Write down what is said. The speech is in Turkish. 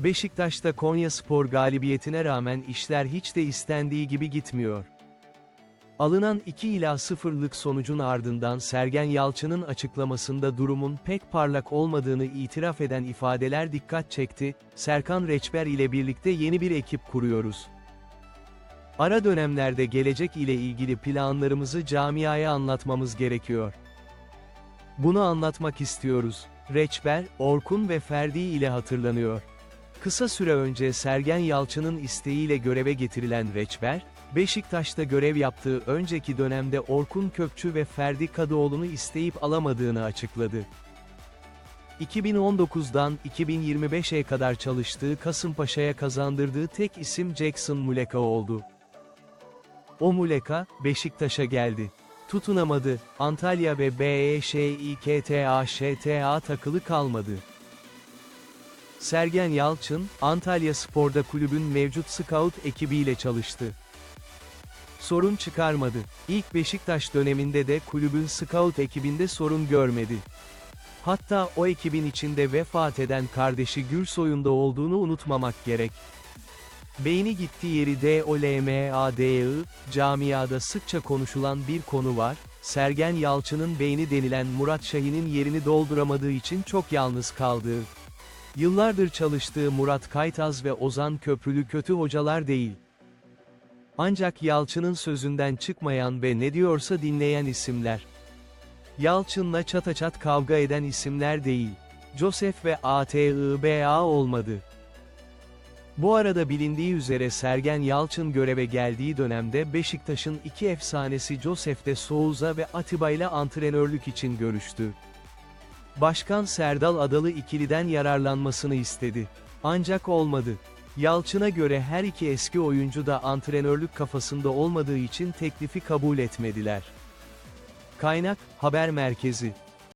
Beşiktaş'ta Konya Spor galibiyetine rağmen işler hiç de istendiği gibi gitmiyor. Alınan 2 ila 0'lık sonucun ardından Sergen Yalçın'ın açıklamasında durumun pek parlak olmadığını itiraf eden ifadeler dikkat çekti, Serkan Reçber ile birlikte yeni bir ekip kuruyoruz. Ara dönemlerde gelecek ile ilgili planlarımızı camiaya anlatmamız gerekiyor. Bunu anlatmak istiyoruz. Reçber, Orkun ve Ferdi ile hatırlanıyor. Kısa süre önce Sergen Yalçın'ın isteğiyle göreve getirilen Reçber, Beşiktaş'ta görev yaptığı önceki dönemde Orkun Kökçü ve Ferdi Kadıoğlu'nu isteyip alamadığını açıkladı. 2019'dan 2025'e kadar çalıştığı Kasımpaşa'ya kazandırdığı tek isim Jackson Muleka oldu. O Muleka, Beşiktaş'a geldi. Tutunamadı, Antalya ve BEŞİKTAŞTA takılı kalmadı. Sergen Yalçın, Antalya Spor'da kulübün mevcut scout ekibiyle çalıştı. Sorun çıkarmadı. İlk Beşiktaş döneminde de kulübün scout ekibinde sorun görmedi. Hatta o ekibin içinde vefat eden kardeşi Gürsoy'un da olduğunu unutmamak gerek. Beyni gitti yeri DOLMADI, camiada sıkça konuşulan bir konu var, Sergen Yalçın'ın beyni denilen Murat Şahin'in yerini dolduramadığı için çok yalnız kaldığı. Yıllardır çalıştığı Murat Kaytaz ve Ozan Köprülü kötü hocalar değil. Ancak Yalçın'ın sözünden çıkmayan ve ne diyorsa dinleyen isimler. Yalçın'la çataçat kavga eden isimler değil. Joseph ve ATIBA olmadı. Bu arada bilindiği üzere Sergen Yalçın göreve geldiği dönemde Beşiktaş'ın iki efsanesi Joseph de Souza ve Atiba ile antrenörlük için görüştü. Başkan Serdal Adalı ikiliden yararlanmasını istedi. Ancak olmadı. Yalçın'a göre her iki eski oyuncu da antrenörlük kafasında olmadığı için teklifi kabul etmediler. Kaynak, Haber Merkezi